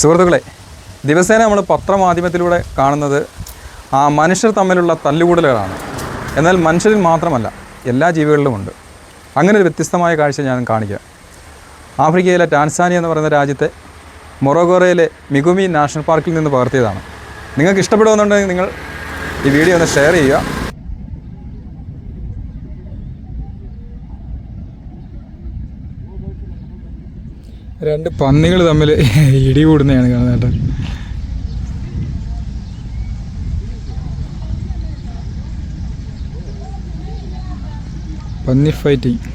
സുഹൃത്തുക്കളെ ദിവസേന നമ്മൾ പത്രമാധ്യമത്തിലൂടെ കാണുന്നത് ആ മനുഷ്യർ തമ്മിലുള്ള തല്ലുകൂടലുകളാണ്. എന്നാൽ മനുഷ്യരിൽ മാത്രമല്ല എല്ലാ ജീവികളിലുമുണ്ട് അങ്ങനെ ഒരു വ്യത്യസ്തമായ കാഴ്ച ഞാൻ കാണിക്കാം. ആഫ്രിക്കയിലെ ടാൻസാനിയ എന്ന് പറയുന്ന രാജ്യത്തെ മൊറോഗോറയിലെ മിഗുമി നാഷണൽ പാർക്കിൽ നിന്ന് പകർത്തിയതാണ്. നിങ്ങൾക്ക് ഇഷ്ടപ്പെടുമെന്നുണ്ടെങ്കിൽ നിങ്ങൾ ഈ വീഡിയോ ഒന്ന് ഷെയർ ചെയ്യുക. രണ്ട് പന്നികൾ തമ്മിൽ ഇടി കൂടുന്നതാണ് കാണുന്നത് പന്നി ഫൈറ്റിംഗ്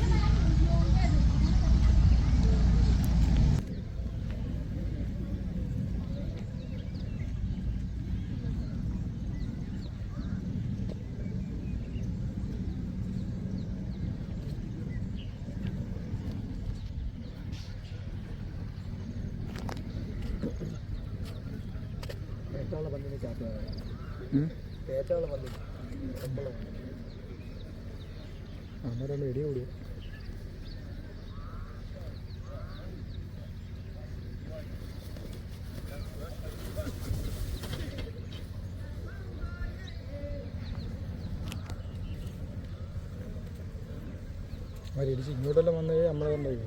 അവരിടിച്ച് ഇങ്ങോട്ടെല്ലാം വന്നേ നമ്മളെ കണ്ടായി